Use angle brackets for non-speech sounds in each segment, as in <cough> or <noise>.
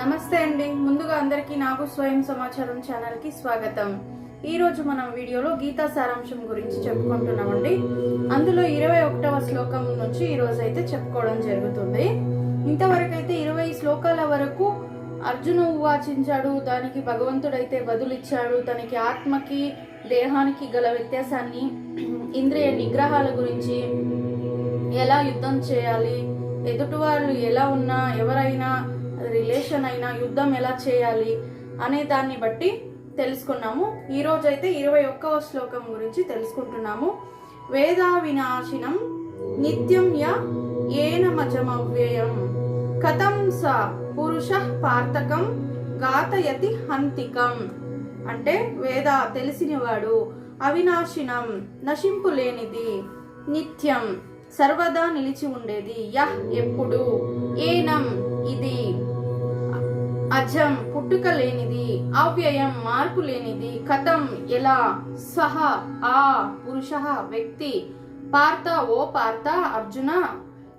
నమస్తే అండి. ముందుగా అందరికీ నాకు స్వయం సమాచారం ఛానల్కి స్వాగతం. ఈ రోజు మనం వీడియోలో గీతా సారాంశం గురించి చెప్పుకుంటున్నామండి. అందులో ఇరవై ఒకటవ శ్లోకం నుంచి ఈ రోజు అయితే చెప్పుకోవడం జరుగుతుంది. ఇంతవరకు అయితే ఇరవై శ్లోకాల వరకు అర్జును వాచించాడు దానికి భగవంతుడైతే బదులిచ్చాడు. తనకి ఆత్మకి దేహానికి గల వ్యత్యాసాన్ని ఇంద్రియ నిగ్రహాల గురించి ఎలా యుద్ధం చేయాలి ఎదుటివారు ఎలా ఉన్నా ఎవరైనా రిలేషన్ అయినా యుద్ధం ఎలా చేయాలి అనే దాన్ని బట్టి తెలుసుకున్నాము. ఈ రోజు అయితే ఇరవై ఒక్కవ శ్లోకం గురించి తెలుసుకుంటున్నాము. వేదా వినాశినం నిత్యం య ఏనమజమవ్యయం కథం స పురుష పార్థకం గాతయతి హంతికం. అంటే వేద తెలిసినవాడు అవినాశినం నశింపు లేనిది నిత్యం సర్వదా నిలిచి ఉండేది. యహ్ ఎప్పుడు? ఏనం ఇది. అజం పుట్టుక లేనిది అవ్యయం మార్పు లేనిది కథం ఎలా? సహ ఆ పురుష వ్యక్తి పార్త ఓ పార్త అర్జున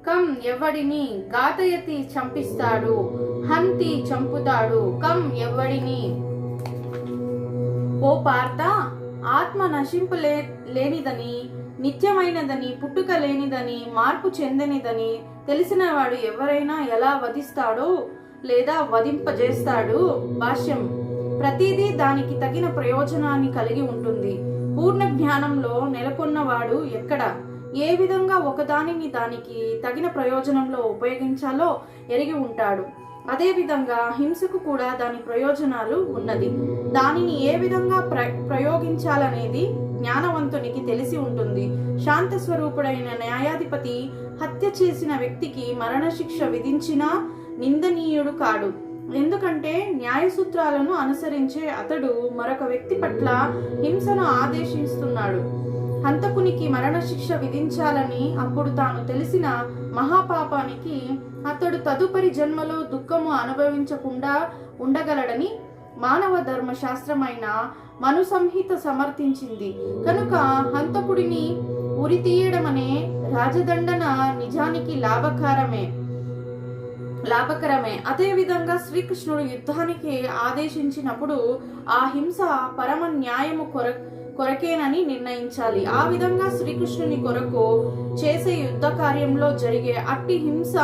కం ఎవడిని గాతయతి చంపిస్తాడు హంతి చంపుతాడు కం ఎవడిని ఓ పార్త ఆత్మ నశింపు లే లేనిదని నిత్యమైనదని పుట్టుక లేనిదని మార్పు చెందనిదని తెలిసినవాడు ఎవరైనా ఎలా వధిస్తాడో లేదా వధింపజేస్తాడు. భాష్యం ప్రతిదీ దానికి తగిన ప్రయోజనాన్ని కలిగి ఉంటుంది. పూర్ణ జ్ఞానంలో నెలకొన్నవాడు ఎక్కడ? ఏ విధంగా ఒకదానిని దానికి తగిన ప్రయోజనంలో ఉపయోగించాలో ఎరిగి ఉంటాడు. అదేవిధంగా హింసకు కూడా దాని ప్రయోజనాలు ఉన్నది. దానిని ఏ విధంగా ప్ర ప్రయోగించాలనేది జ్ఞానవంతునికి తెలిసి ఉంటుంది. శాంత స్వరూపుడైన న్యాయాధిపతి హత్య చేసిన వ్యక్తికి మరణశిక్ష విధించినా నిందనీయుడు కాడు. ఎందుకంటే న్యాయ సూత్రాలను అనుసరించే అతడు మరొక వ్యక్తి పట్ల హింసను ఆదేశిస్తున్నాడు. హంతకునికి మరణశిక్ష విధించాలని అప్పుడు తాను తెలిసిన మహాపాపానికి అతడు తదుపరి జన్మలో దుఃఖము అనుభవించకుండా ఉండగలడని మానవ ధర్మశాస్త్రమైన మను సంహిత సమర్థించింది. కనుక హంతకుడిని ఉరి అనే రాజదండన నిజానికి లాభకారమే. లాభకరమే. అదేవిధంగా శ్రీకృష్ణుడు యుద్ధానికి ఆదేశించినప్పుడు ఆ హింస పరమ న్యాయము కొర కొరకేనని నిర్ణయించాలి. ఆ విధంగా శ్రీకృష్ణుని కొరకు చేసే యుద్ధ కార్యంలో జరిగే అట్టి హింస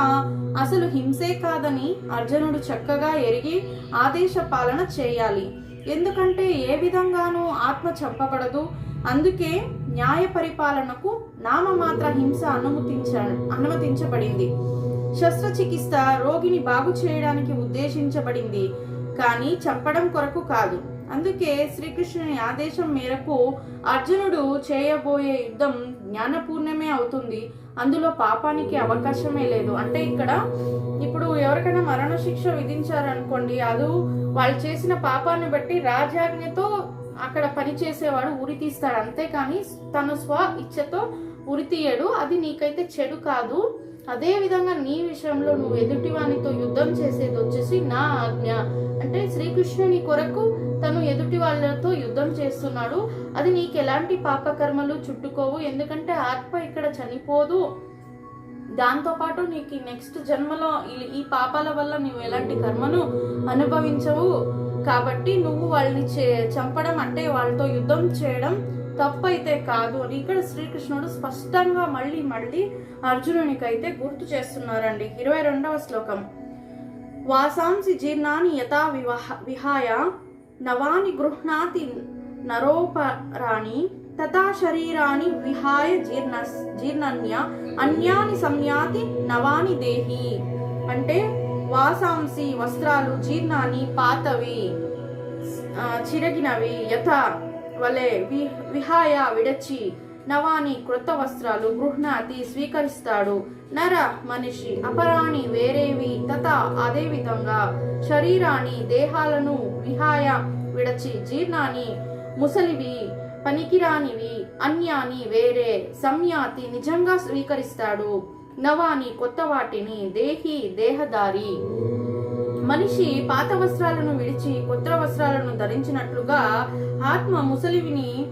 అసలు హింసే కాదని అర్జునుడు చక్కగా ఎరిగి ఆదేశ పాలన చేయాలి. ఎందుకంటే ఏ విధంగానూ ఆత్మ చంపబడదు. అందుకే న్యాయ పరిపాలనకు నామమాత్ర హింస అనుమతించ అనుమతించబడింది. శస్త్రచికిత్స రోగిని బాగు చేయడానికి ఉద్దేశించబడింది. కానీ చంపడం కొరకు కాదు. అందుకే శ్రీకృష్ణుని ఆదేశం మేరకు అర్జునుడు చేయబోయే యుద్ధం జ్ఞానపూర్ణమే అవుతుంది. అందులో పాపానికి అవకాశమే లేదు. అంటే ఇక్కడ ఇప్పుడు ఎవరికైనా మరణశిక్ష విధించారనుకోండి అది వాళ్ళు చేసిన పాపాన్ని బట్టి రాజాజ్ఞతో అక్కడ పని చేసేవాడు ఉరి తీస్తాడు. అంతేకాని తన స్వ ఇచ్ఛతో ఉరి తీయడు. అది నీకైతే చెడు కాదు. అదే విధంగా నీ విషయంలో నువ్వు ఎదుటివానితో యుద్ధం చేసేది వచ్చేసి నా ఆజ్ఞ. అంటే శ్రీకృష్ణుని కొరకు తను ఎదుటి వాళ్ళతో యుద్ధం చేస్తున్నాడు. అది నీకు ఎలాంటి పాపకర్మలు చుట్టుకోవు. ఎందుకంటే ఆత్మ ఇక్కడ చనిపోదు. దాంతో పాటు నీకు నెక్స్ట్ జన్మలో ఈ- ఈ పాపాల వల్ల నువ్వు ఎలాంటి కర్మను అనుభవించవు. కాబట్టి నువ్వు వాళ్ళని చే- చంపడం అంటే వాళ్ళతో యుద్ధం చేయడం తప్పైతే కాదు అని ఇక్కడ శ్రీకృష్ణుడు స్పష్టంగా మళ్ళీ మళ్ళీ అర్జునునికైతే గుర్తు చేస్తున్నారండి. ఇరవై రెండవ శ్లోకం. వాసాంసి జీర్ణాని యథా వివాహ విహాయ నవాని గృహ్ణాతి నరోపరాణి తథా శరీరాన్ని విహాయ జీర్ణ జీర్ణన్య అన్యాని సంయాతి నవాని దేహి. అంటే వాసాంసి వస్త్రాలు జీర్ణాన్ని పాతవి చిరగినవి యథ వలె వి విహాయ విడచి నవాని క్రొత్త వస్త్రాలు గృహ్ణాతి స్వీకరిస్తాడు. నర మనిషి అపరాణి వేరేవి తత అదే విధంగా శరీరాన్ని దేహాలను విహాయ విడచి జీర్ణాన్ని ముసలివి పనికిరానివి అన్యాని వేరే సంయాతి నిజంగా స్వీకరిస్తాడు. నవాని కొత్త వాటిని దేహి దేహదారి మనిషి పాత వస్త్రాలను విడిచి కొత్త వస్త్రాలను ధరించినట్లుగా ఆత్మ ముసలివిని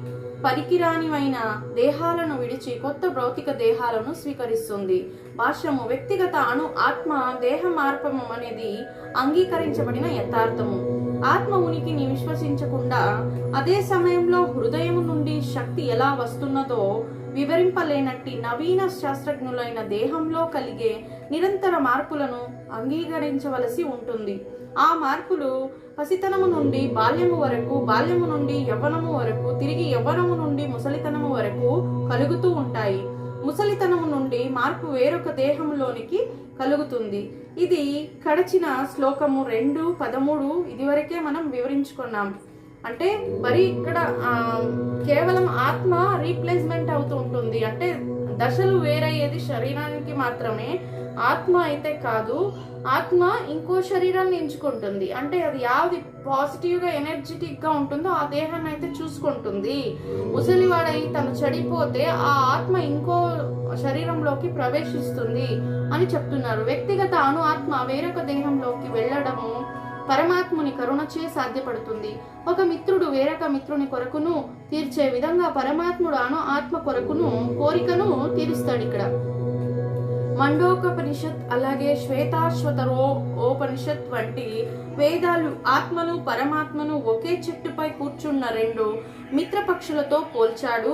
పనికిరానివైన దేహాలను విడిచి కొత్త భౌతిక దేహాలను స్వీకరిస్తుంది. భాష్యము వ్యక్తిగత అణు ఆత్మ దేహ మార్పము అనేది అంగీకరించబడిన యథార్థము. ఆత్మ ఉనికిని విశ్వసించకుండా అదే సమయంలో హృదయం నుండి శక్తి ఎలా వస్తున్నదో వివరింపలేనట్టి నవీన శాస్త్రజ్ఞులైన దేహంలో కలిగే నిరంతర మార్పులను అంగీకరించవలసి ఉంటుంది. ఆ మార్పులు పసితనము నుండి బాల్యము వరకు బాల్యము నుండి యవ్వనము వరకు తిరిగి యవ్వనము నుండి ముసలితనము వరకు కలుగుతూ ఉంటాయి. ముసలితనము నుండి మార్పు వేరొక దేహంలోనికి కలుగుతుంది. ఇది కడచిన శ్లోకము రెండు పదమూడు ఇదివరకే మనం వివరించుకున్నాం. అంటే మరి ఇక్కడ కేవలం ఆత్మ రీప్లేస్మెంట్ అవుతూ ఉంటుంది. అంటే దశలు వేరయ్యేది శరీరానికి మాత్రమే. ఆత్మ అయితే కాదు ఆత్మ ఇంకో శరీరాన్ని ఎంచుకుంటుంది. అంటే అది యాది పాజిటివ్గా ఎనర్జెటిక్గా ఉంటుందో ఆ దేహాన్ని అయితే చూసుకుంటుంది. ముసలివాడై తను చెడిపోతే ఆ ఆత్మ ఇంకో శరీరంలోకి ప్రవేశిస్తుంది అని చెప్తున్నారు. వ్యక్తిగత అణు ఆత్మ వేరొక దేహంలోకి వెళ్ళడము పరమాత్ముని కరుణచే సాధ్యపడుతుంది. ఒక మిత్రుడు వేరొక మిత్రుని కొరకును తీర్చే విధంగా పరమాత్ముడు అణు ఆత్మ కొరకును కోరికను తీరుస్తాడు ఇక్కడ. మండోకపనిషత్ అలాగే శ్వేతాశ్వతరో ఓపనిషత్ వంటి వేదాలు ఆత్మను పరమాత్మను ఒకే చెట్టుపై కూర్చున్న రెండు మిత్ర పక్షులతో పోల్చాడు.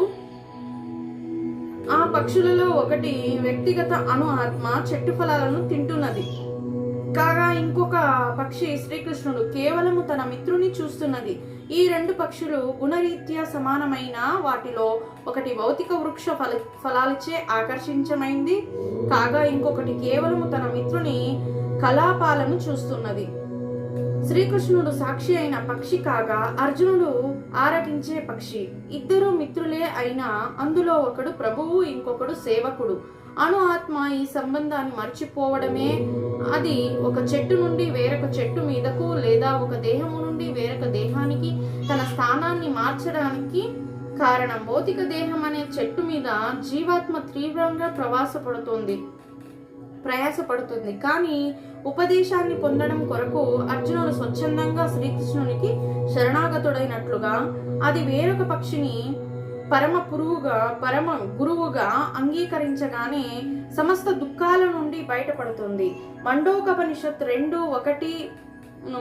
ఆ పక్షులలో ఒకటి వ్యక్తిగత అణు ఆత్మ చెట్టు ఫలాలను తింటున్నది. కాగా ఇంకొక పక్షి శ్రీకృష్ణుడు కేవలము తన మిత్రుని చూస్తున్నది. ఈ రెండు పక్షులు గుణరీత్యా సమానమైన వాటిలో ఒకటి భౌతిక వృక్ష ఫల ఫలాలచే ఆకర్షించమైంది. కాగా ఇంకొకటి కేవలము తన మిత్రుని కలాపాలను చూస్తున్నది. శ్రీకృష్ణుడు సాక్షి అయిన పక్షి కాగా అర్జునుడు ఆరగించే పక్షి. ఇద్దరు మిత్రులే అయినా అందులో ఒకడు ప్రభువు ఇంకొకడు సేవకుడు. అణు ఆత్మ ఈ సంబంధాన్ని మర్చిపోవడమే. అది ఒక చెట్టు నుండి వేరొక చెట్టు మీదకు లేదా ఒక దేహము నుండి వేరొక దేహానికి తన స్థానాన్ని మార్చడానికి కారణం భౌతిక దేహం అనే చెట్టు మీద జీవాత్మ తీవ్రంగా ప్రవాసపడుతుంది. ప్రయాసపడుతుంది. కానీ ఉపదేశాన్ని పొందడం కొరకు అర్జునుడు స్వచ్ఛందంగా శ్రీకృష్ణునికి శరణాగతుడైనట్లుగా అది వేరొక పక్షిని పరమ పురువుగా పరమ గురువుగా అంగీకరించగానే సమస్త దుఃఖాల నుండి బయటపడుతుంది. మండోకపనిషత్ రెండు ఒకటి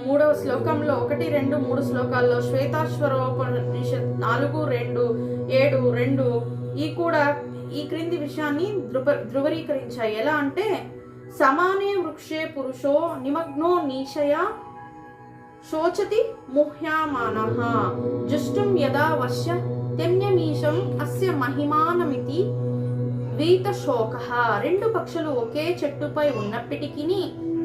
మూడవ శ్లోకంలో ఒకటి రెండు మూడు శ్లోకాల్లో శ్వేతాశ్వరోపనిషత్ నాలుగు రెండు ఏడు రెండు ఈ కూడా ఈ క్రింది విషయాన్ని ధృవ ధృవీకరించాయి ఎలా అంటే సమానే వృక్షే పురుషో నిమగ్నో నీశయ శోచతి ముహ్యామాన. జుష్టం యదా వశ్య తెమ్యమీశం అస్య మహిమానమితి వీత శోక రెండు పక్షులు ఒకే చెట్టుపై ఉన్నప్పటికీ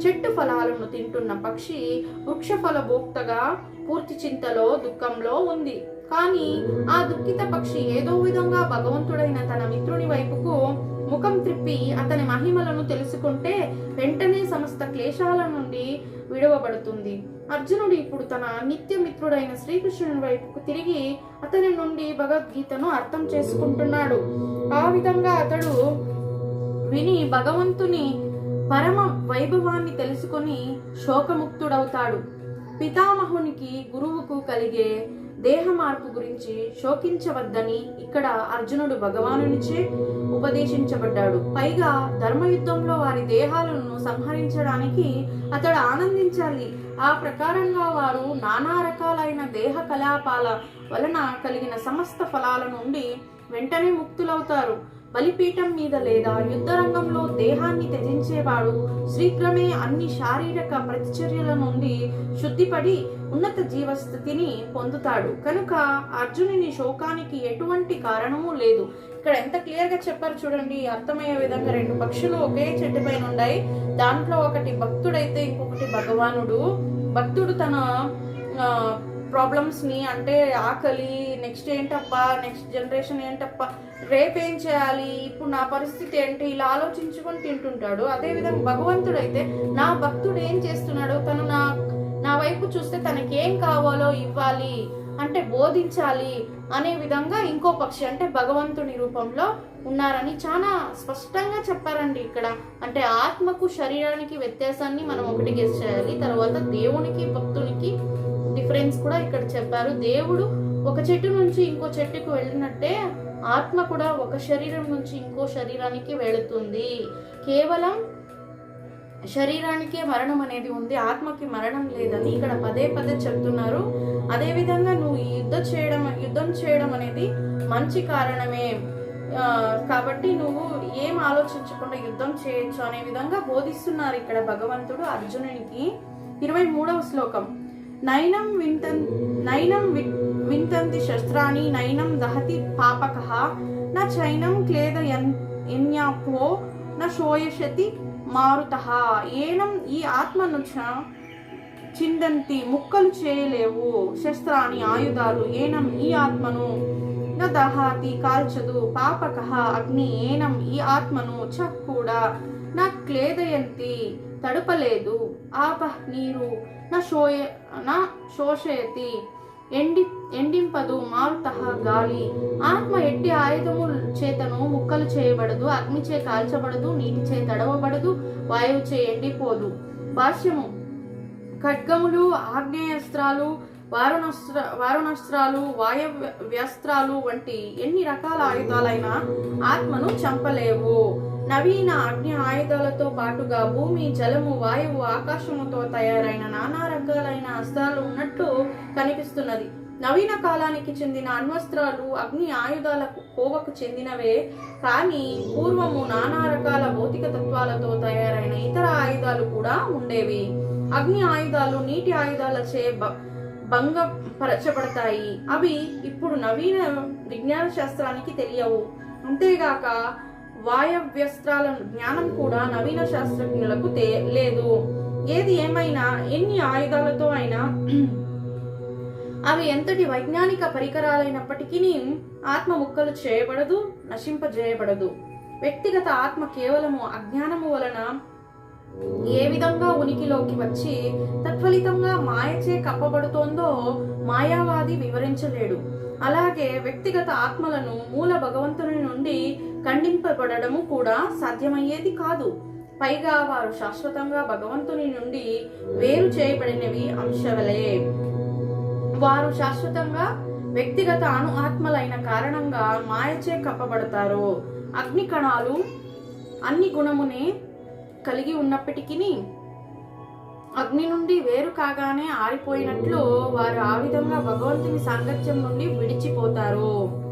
చెట్టు ఫలాలను తింటున్న పక్షి వృక్షఫల భోక్తగా పూర్తి చింతలో దుఃఖంలో ఉంది. కానీ ఆ దుఃఖిత పక్షి ఏదో విధంగా భగవంతుడైన తన మిత్రుని వైపుకు ముఖం త్రిప్పి అతని మహిమలను తెలుసుకుంటే వెంటనే సమస్త క్లేశాల నుండి విడవబడుతుంది. అర్జునుడు ఇప్పుడు తన నిత్యమిత్రుడైన శ్రీకృష్ణుని వైపుకు తిరిగి అతని నుండి భగవద్గీతను అర్థం చేసుకుంటున్నాడు. ఆ విధంగా అతడు విని భగవంతుని పరమ వైభవాన్ని తెలుసుకొని శోకముక్తుడవుతాడు. పితామహునికి గురువుకు కలిగే దేహ మార్పు గురించి శోకించవద్దని ఇక్కడ అర్జునుడు భగవానునిచే ఉపదేశించబడ్డాడు. పైగా ధర్మయుద్ధంలో వారి దేహాలను సంహరించడానికి అతడు ఆనందించాలి. ఆ ప్రకారంగా వారు నానా రకాలైన దేహ కలాపాల వలన కలిగిన సమస్త ఫలాల నుండి వెంటనే ముక్తులవుతారు. బలిపీఠం మీద లేదా యుద్ధరంగంలో దేహాన్ని త్యజించేవాడు శీఘ్రమే అన్ని శారీరక ప్రతిచర్యల నుండి శుద్ధిపడి ఉన్నత జీవస్థితిని పొందుతాడు. కనుక అర్జునుని శోకానికి ఎటువంటి కారణము లేదు. ఇక్కడ ఎంత క్లియర్గా చెప్పారు చూడండి. అర్థమయ్యే విధంగా రెండు పక్షులు ఒకే చెట్టు పైన ఉన్నాయి దాంట్లో ఒకటి భక్తుడైతే ఇంకొకటి భగవానుడు. భక్తుడు తన ప్రాబ్లమ్స్ని అంటే ఆకలి నెక్స్ట్ ఏంటప్పా నెక్స్ట్ జనరేషన్ ఏంటప్పా రేపేం చేయాలి ఇప్పుడు నా పరిస్థితి ఏంటి ఇలా ఆలోచించుకొని తింటుంటాడు. అదే విధంగా నా భక్తుడు ఏం చేస్తున్నాడు తను నా నా వైపు చూస్తే తనకేం కావాలో ఇవ్వాలి అంటే బోధించాలి అనే విధంగా ఇంకో పక్షి అంటే భగవంతుని రూపంలో ఉన్నారని చాలా స్పష్టంగా చెప్పారండి ఇక్కడ. అంటే ఆత్మకు శరీరానికి వ్యత్యాసాన్ని మనం ఒకటి గెస్ చేయాలి తర్వాత దేవునికి భక్తునికి డిఫరెన్స్ కూడా ఇక్కడ చెప్పారు. దేవుడు ఒక చెట్టు నుంచి ఇంకో చెట్టుకు వెళ్ళినట్టే ఆత్మ కూడా ఒక శరీరం నుంచి ఇంకో శరీరానికి వెళుతుంది. కేవలం శరీరానికే మరణం అనేది ఉంది ఆత్మకి మరణం లేదని ఇక్కడ పదే పదే చెప్తున్నారు. అదే విధంగా నువ్వు ఈ యుద్ధం చేయడం యుద్ధం చేయడం అనేది మంచి కారణమే. కాబట్టి నువ్వు ఏం ఆలోచించకుండా యుద్ధం చేయొచ్చు అనే విధంగా బోధిస్తున్నారు ఇక్కడ భగవంతుడు అర్జునునికి. ఇరవై మూడవ శ్లోకం. నైనం వింతన్ నైనం వి- వింతంతి శస్త్రాన్ని నైనం దహతి పాపక నా చైనం క్లేద ఎన్యాపో నా శోయశతి మారుత. ఏనం ఈ ఆత్మనుచ చిందంతి ముక్కలు చేయలేవు శస్త్రాన్ని ఆయుధాలు. ఏనం ఈ ఆత్మను న దహాతి కాల్చదు పాపక. అగ్ని ఏనం ఈ ఆత్మను చ కూడా నా క్లేదయంతి తడుపలేదు. ఆప నీరు నా శోయ నా శోషయతి. ఎండి ఎండింపదు మారుత గాలి. ఆత్మ ఎట్టి ఆయుధము చేతను ముక్కలు చేయబడదు అగ్నిచే కాల్చబడదు నీటిచే తడవబడదు వాయువుచే ఎండిపోదు. భాష్యము. ఖడ్గములు ఆగ్నేయాస్త్రాలు వారుణస్త్ర వారుణస్త్రాలు వాయవ్యాస్త్రాలు వంటి ఎన్ని రకాల ఆయుధాలైనా ఆత్మను చంపలేవు. నవీన అగ్ని ఆయుధాలతో పాటుగా భూమి జలము వాయువు ఆకాశముతో తయారైన నానా రకాలైన అస్త్రాలు ఉన్నట్టు కనిపిస్తున్నది. నవీన కాలానికి చెందిన అణ్వస్త్రాలు అగ్ని ఆయుధాలకు కోవకు చెందినవే కానీ పూర్వము నానా రకాల భౌతిక తత్వాలతో తయారైన ఇతర ఆయుధాలు కూడా ఉండేవి. అగ్ని ఆయుధాలు నీటి ఆయుధాలచే బ- భంగపరచబడతాయి. అవి ఇప్పుడు నవీన విజ్ఞాన శాస్త్రానికి తెలియవు. అంతేగాక వాయవ్యస్త్రాల జ్ఞానం కూడా నవీన శాస్త్రజ్ఞులకు తే- లేదు. ఏది ఏమైనా ఎన్ని ఆయుధాలతో అయినా అవి ఎంతటి వైజ్ఞానిక పరికరాలైనప్పటికీ ఆత్మ ముక్కలు చేయబడదు నశింపజేయబడదు. వ్యక్తిగత ఆత్మ కేవలము అజ్ఞానము వలన ఏ విధంగా ఉనికిలోకి వచ్చి తత్ఫలితంగా మాయచే కప్పబడుతోందో మాయావాది వివరించలేడు. అలాగే వ్యక్తిగత ఆత్మలను మూల భగవంతుని నుండి ఖండింపబడము కూడా సాధ్యమయ్యేది కాదు. పైగా వారు శాశ్వతంగా భగవంతుని నుండి వేరు చేయబడినవి అంశవలే. వారు శాశ్వతంగా వ్యక్తిగత అణు ఆత్మలైన కారణంగా మాయచే కప్పబడతారు. అగ్ని కణాలు అన్ని గుణమునే కలిగి ఉన్నప్పటికీ అగ్ని నుండి వేరు కాగానే ఆరిపోయినట్లు వారు ఆ విధంగా భగవంతుని సాంగత్యం నుండి విడిచిపోతారు.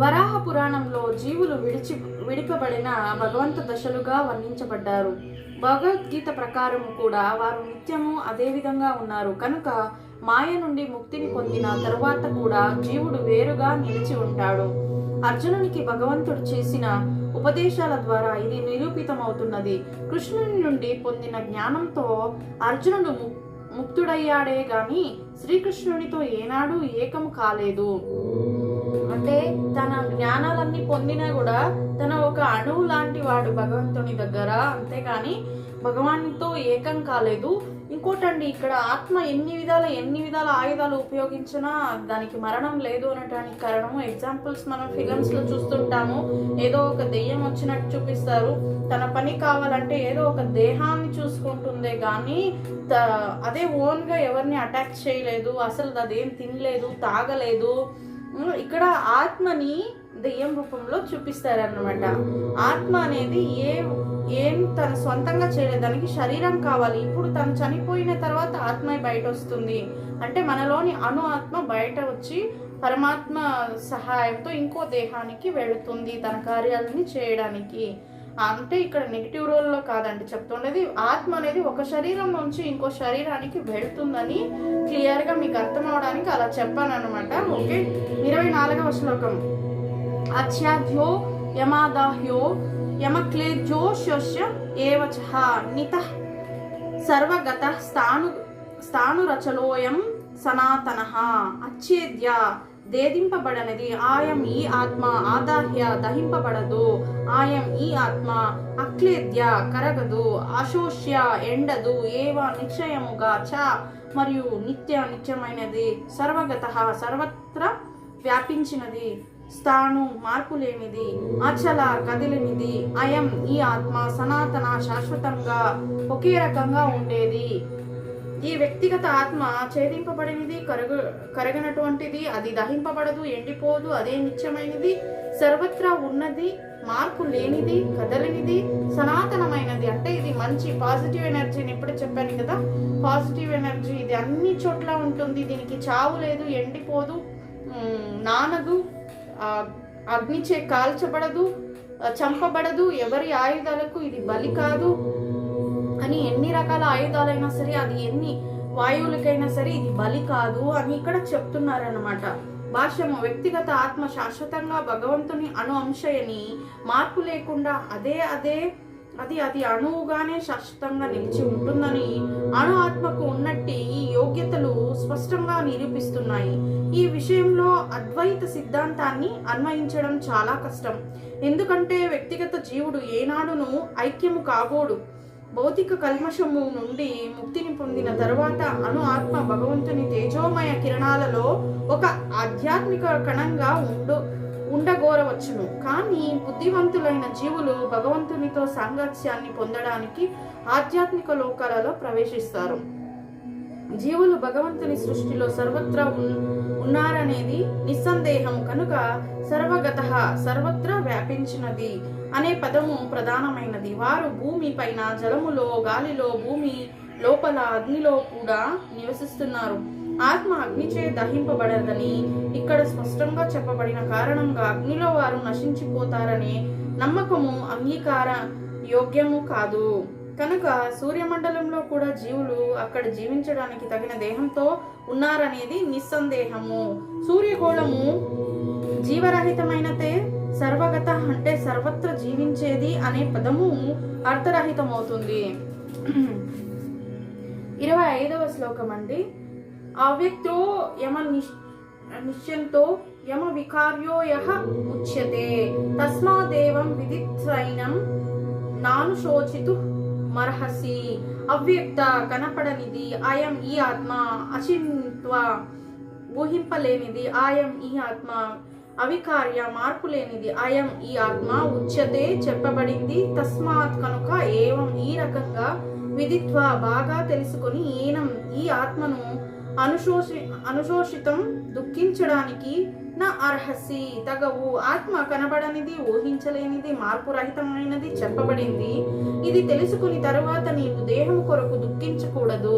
వరాహ పురాణంలో జీవులు విడిచి విడిపబడిన భగవంత దశలుగా వర్ణించబడ్డారు. భగవద్గీత ప్రకారం కూడా వారు నిత్యము అదే విధంగా ఉన్నారు. కనుక మాయ నుండి ముక్తిని పొందిన తరువాత కూడా జీవుడు వేరుగా నిలిచి ఉంటాడు. అర్జునునికి భగవంతుడు చేసిన ఉపదేశాల ద్వారా ఇది నిరూపితమవుతున్నది. కృష్ణుని నుండి పొందిన జ్ఞానంతో అర్జునుడు ము- ముక్తుడయ్యాడే గాని శ్రీకృష్ణునితో ఏనాడు ఏకము కాలేదు. అంటే తన జ్ఞానాలన్నీ పొందినా కూడా తన ఒక అణువు లాంటి వాడు భగవంతుని దగ్గర. అంతేకాని భగవాన్తో ఏకం కాలేదు. ఇంకోటండి ఇక్కడ ఆత్మ ఎన్ని విధాల ఎన్ని విధాల ఆయుధాలు ఉపయోగించినా దానికి మరణం లేదు అనడానికి కారణము ఎగ్జాంపుల్స్ మనం ఫిలిమ్స్లో చూస్తుంటాము. ఏదో ఒక దెయ్యం వచ్చినట్టు చూపిస్తారు. తన పని కావాలంటే ఏదో ఒక దేహాన్ని చూసుకుంటుందే కానీ త- అదే ఓన్గా ఎవరిని అటాక్ చేయలేదు. అసలు అదేం తినలేదు తాగలేదు. ఇక్కడ ఆత్మని దెయ్యం రూపంలో చూపిస్తారన్నమాట. ఆత్మ అనేది ఏ ఏం తన సొంతంగా చేయలేదానికి శరీరం కావాలి. ఇప్పుడు తను చనిపోయిన తర్వాత ఆత్మ బయట వస్తుంది అంటే మనలోని అణు ఆత్మ బయట వచ్చి పరమాత్మ సహాయంతో ఇంకో దేహానికి వెళుతుంది తన కార్యాలని చేయడానికి. అంటే ఇక్కడ నెగిటివ్ రోల్లో కాదండి చెప్తుండేది ఆత్మ అనేది ఒక శరీరం నుంచి ఇంకో శరీరానికి వెళుతుందని క్లియర్గా మీకు అర్థం అవడానికి అలా చెప్పాను అనమాట ఓకే ఇరవై నాలుగవ శ్లోకం. అచ్యాధ్యో యమాదాహ్యో యమక్లేజ్యో శోష్య ఏవచ నిత సర్వగత స్థాను స్థానురచలోయం సనాతన అచ్ఛేద్య దేదింపబడనది. ఆయం ఈ ఆత్మ ఆదాహ్య దహింపబడదు. ఆయం ఈ ఆత్మ అక్లేద్య కరగదు. అశోష్య ఎండదు. ఏవ నిశ్చయముగా చ మరియు నిత్య నిత్యమైనది. సర్వగత సర్వత్ర వ్యాపించినది. స్థాను మార్పు లేనిది అచల కదిలినిది. అయం ఈ ఆత్మ సనాతన శాశ్వతంగా ఒకే రకంగా ఉండేది. ఈ వ్యక్తిగత ఆత్మ ఛేదింపబడినది కరగ కరగనటువంటిది అది దహింపబడదు ఎండిపోదు అదే నిత్యమైనది సర్వత్రా ఉన్నది మార్పు లేనిది కదలనిది సనాతనమైనది. అంటే ఇది మంచి పాజిటివ్ ఎనర్జీని ఇప్పుడు చెప్పాను కదా. పాజిటివ్ ఎనర్జీ ఇది అన్ని చోట్ల ఉంటుంది. దీనికి చావు లేదు ఎండిపోదు నానదు అగ్నిచే కాల్చబడదు చంపబడదు. ఎవరి ఆయుధాలకు ఇది బలి కాదు. అని ఎన్ని రకాల ఆయుధాలైనా సరే అది ఎన్ని వాయువులకైనా సరే ఇది బలి కాదు అని ఇక్కడ చెప్తున్నారన్నమాట. భాష్యము వ్యక్తిగత ఆత్మ శాశ్వతంగా భగవంతుని అణు అంశయని మార్పు లేకుండా అదే అదే అది అది అణువుగానే శాశ్వతంగా నిలిచి ఉంటుందని అణు ఆత్మకు ఉన్నట్టి ఈ యోగ్యతలు స్పష్టంగా నిరూపిస్తున్నాయి. ఈ విషయంలో అద్వైత సిద్ధాంతాన్ని అన్వయించడం చాలా కష్టం. ఎందుకంటే వ్యక్తిగత జీవుడు ఏనాడును ఐక్యము కాబోడు. భౌతిక కల్మషము నుండి ముక్తిని పొందిన తరువాత అను ఆత్మ భగవంతుని తేజోమయ కిరణాలలో ఒక ఆధ్యాత్మిక కణంగా ఉండు ఉండగోరవచ్చును. కానీ బుద్ధివంతులైన జీవులు భగవంతునితో సాంగత్యాన్ని పొందడానికి ఆధ్యాత్మిక లోకాలలో ప్రవేశిస్తారు. జీవులు భగవంతుని సృష్టిలో సర్వత్రా ఉన్- ఉన్నారనేది నిస్సందేహం. కనుక సర్వగత సర్వత్రా వ్యాపించినది. అనే పదము ప్రధానమైనది. వారు భూమి పైన జలములో గాలిలో భూమి లోపల అగ్నిలో కూడా నివసిస్తున్నారు. ఆత్మ అగ్నిచే దహింపబడదని ఇక్కడ స్పష్టంగా చెప్పబడిన కారణంగా అగ్నిలో వారు నశించిపోతారనే నమ్మకము అంగీకార యోగ్యము కాదు. కనుక సూర్యమండలంలో కూడా జీవులు అక్కడ జీవించడానికి తగిన దేహంతో ఉన్నారనేది నిస్సందేహము. సూర్యగోళము జీవరహితమైనతే సర్వగత అంటే సర్వత్ర జీవించేది అనే పదము అర్థరహితమవుతుంది. ఇరవై ఐదవ శ్లోకం అండి అవ్యక్తో యమ నిష్ నిశ్చంతో యమ వికార్యో యహ ఉచ్యతే. తస్మాదేవం విదిత్రైనం నాను శోచితు మర్హసి. అవ్యక్త కనపడనిది అయం ఈ ఆత్మ. అచింత్వ ఊహింపలేనిది ఆయం ఈ ఆత్మ. అవికార్య మార్పు లేనిది అయం ఈ ఆత్మ ఉచ్యతే చెప్పబడింది. తస్మాత్ కనుక ఏవం ఈ రకంగా విదిత్వ బాగా తెలుసుకొని ఈనం ఈ ఆత్మను అనుశోషి అనుశోషితం దుఃఖించడానికి నా అర్హసి. తగవు ఆత్మ కనబడనిది ఊహించలేనిది మార్పు రహితమైనది చెప్పబడింది. ఇది తెలుసుకుని తరువాత నీవు దేహం కొరకు దుఃఖించకూడదు.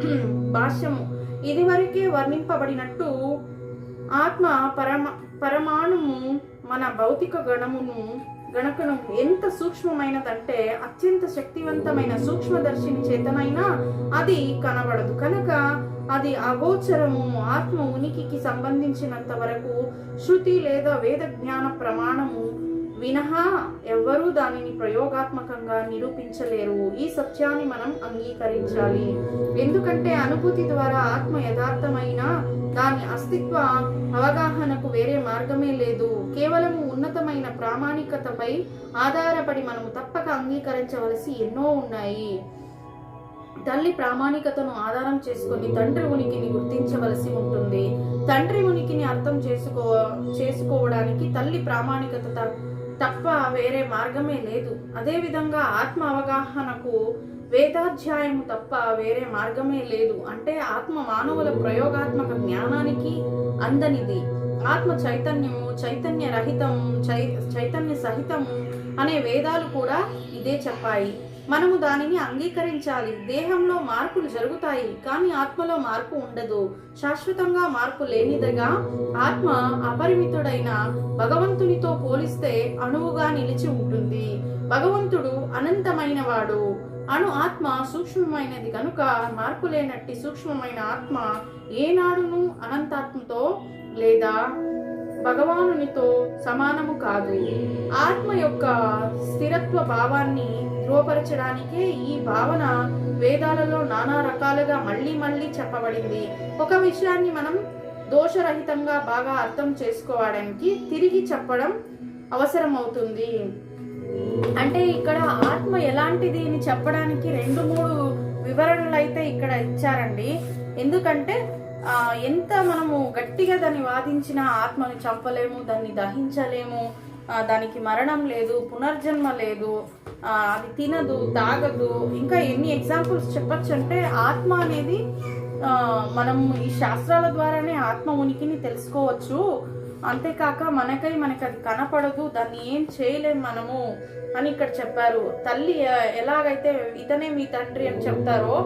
<clears throat> భాష్యము ఇదివరకే వర్ణింపబడినట్టు ఆత్మ పరమ పరమాణుము మన భౌతిక గణమును గణకణం ఎంత సూక్ష్మమైనదంటే అత్యంత శక్తివంతమైన సూక్ష్మదర్శిని చేతనైనా అది కనబడదు. కనుక అది అగోచరము ఆత్మ ఉనికికి సంబంధించినంత వరకు శృతి లేదా వేద జ్ఞాన ప్రమాణము వినహా ఎవ్వరూ దానిని ప్రయోగాత్మకంగా నిరూపించలేరు. ఈ సత్యాన్ని మనం అంగీకరించాలి. ఎందుకంటే అనుభూతి ద్వారా ఆత్మ యథార్థమైన దాని అస్తిత్వ అవగాహనకు వేరే మార్గమే లేదు. కేవలం ఉన్నతమైన ప్రామాణికతపై ఆధారపడి మనము తప్పక అంగీకరించవలసి ఎన్నో ఉన్నాయి. తల్లి ప్రామాణికతను ఆధారం చేసుకొని తండ్రి ఉనికిని గుర్తించవలసి ఉంటుంది. తండ్రి ఉనికిని అర్థం చేసుకో చేసుకోవడానికి తల్లి ప్రామాణికత త- తప్ప వేరే మార్గమే లేదు. అదేవిధంగా ఆత్మ అవగాహనకు వేదాధ్యాయము తప్ప వేరే మార్గమే లేదు. అంటే ఆత్మ మానవుల ప్రయోగాత్మక జ్ఞానానికి అందనిది ఆత్మ చైతన్యము చైతన్య రహితము చై చైతన్య సహితము అనే వేదాలు కూడా ఇదే చెప్పాయి. మనము దానిని అంగీకరించాలి. దేహంలో మార్పులు జరుగుతాయి కానీ ఆత్మలో మార్పు ఉండదు. శాశ్వతంగా మార్పు లేనిదిగా ఆత్మ అపరిమితుడైన భగవంతునితో పోలిస్తే అణువుగా నిలిచి ఉంటుంది. భగవంతుడు అనంతమైన వాడు అను ఆత్మ సూక్ష్మమైనది కనుక మార్పు లేనట్టి సూక్ష్మమైన ఆత్మ ఏనాడును అనంతాత్మతో లేదా భగవానునితో సమానము కాదు. ఆత్మ యొక్క స్థిరత్వ భావాన్ని ధృవపరచడానికే ఈ భావన వేదాలలో నానా రకాలుగా మళ్ళీ మళ్ళీ చెప్పబడింది. ఒక విషయాన్ని మనం దోషరహితంగా బాగా అర్థం చేసుకోవడానికి తిరిగి చెప్పడం అవసరమవుతుంది. అంటే ఇక్కడ ఆత్మ ఎలాంటిది అని చెప్పడానికి రెండు మూడు వివరణలు అయితే ఇక్కడ ఇచ్చారండి. ఎందుకంటే ఆ, ఎంత మనము గట్టిగా దాన్ని వాదించినా ఆత్మని చంపలేము దాన్ని దహించలేము దానికి మరణం లేదు పునర్జన్మ లేదు అది తినదు తాగదు. ఇంకా ఎన్ని ఎగ్జాంపుల్స్ చెప్పచ్చు అంటే ఆత్మ అనేది మనం ఈ శాస్త్రాల ద్వారానే ఆత్మ ఉనికిని తెలుసుకోవచ్చు. అంతేకాక మనకై మనకి అది కనపడదు దాన్ని ఏం చేయలేం మనము అని ఇక్కడ చెప్పారు. తల్లి ఎలాగైతే ఇతనే మీ తండ్రి అని చెప్తారో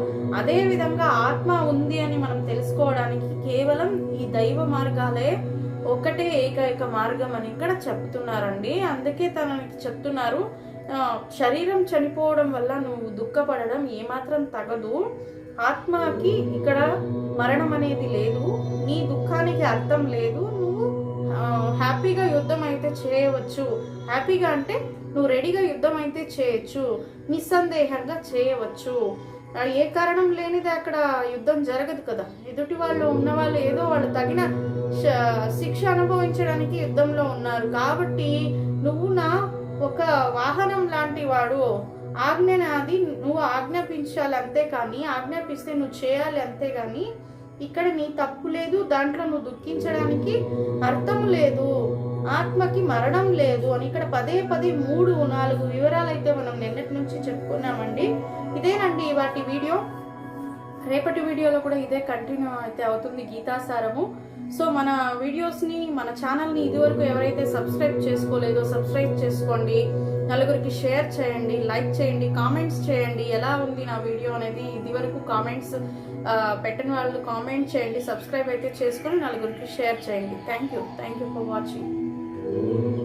అదే విధంగా ఆత్మ ఉంది అని మనం తెలుసుకోవడానికి కేవలం ఈ దైవ మార్గాలే ఒకటే ఏకైక మార్గం అని ఇక్కడ చెప్తున్నారండి. అందుకే తనకి చెప్తున్నారు శరీరం చనిపోవడం వల్ల నువ్వు దుఃఖపడడం ఏమాత్రం తగదు. ఆత్మకి ఇక్కడ మరణం అనేది లేదు నీ దుఃఖానికి అర్థం లేదు హ్యాపీగా యుద్ధం అయితే చేయవచ్చు. హ్యాపీగా అంటే నువ్వు రెడీగా యుద్ధం అయితే చేయొచ్చు. నిస్సందేహంగా చేయవచ్చు. ఏ కారణం లేనిది అక్కడ యుద్ధం జరగదు కదా. ఎదుటి వాళ్ళు ఉన్న వాళ్ళు ఏదో వాళ్ళు తగిన శ- శిక్ష అనుభవించడానికి యుద్ధంలో ఉన్నారు. కాబట్టి నువ్వు నా ఒక వాహనం లాంటి వాడు. ఆజ్ఞ నాది నువ్వు ఆజ్ఞాపించాలి అంతే కానీ ఆజ్ఞాపిస్తే నువ్వు చేయాలి అంతే కానీ ఇక్కడ నీ తప్పు లేదు దాంట్లో నువ్వు దుఃఖించడానికి అర్థం లేదు ఆత్మకి మరణం లేదు అని ఇక్కడ పదే పదే మూడు నాలుగు వివరాలు అయితే మనం నిన్నటి నుంచి చెప్పుకున్నామండి. ఇదేనండి వాటి వీడియో. రేపటి వీడియోలో కూడా ఇదే కంటిన్యూ అయితే అవుతుంది గీతాసారము. సో మన వీడియోస్ని మన ఛానల్ని ఇదివరకు ఎవరైతే సబ్స్క్రైబ్ చేసుకోలేదో సబ్స్క్రైబ్ చేసుకోండి. నలుగురికి షేర్ చేయండి లైక్ చేయండి కామెంట్స్ చేయండి. ఎలా ఉంది నా వీడియో అనేది ఇదివరకు కామెంట్స్ పెట్టిన వాళ్ళు కామెంట్ చేయండి సబ్స్క్రైబ్ అయితే చేసుకుని నలుగురికి షేర్ చేయండి. Thank you thank you for watching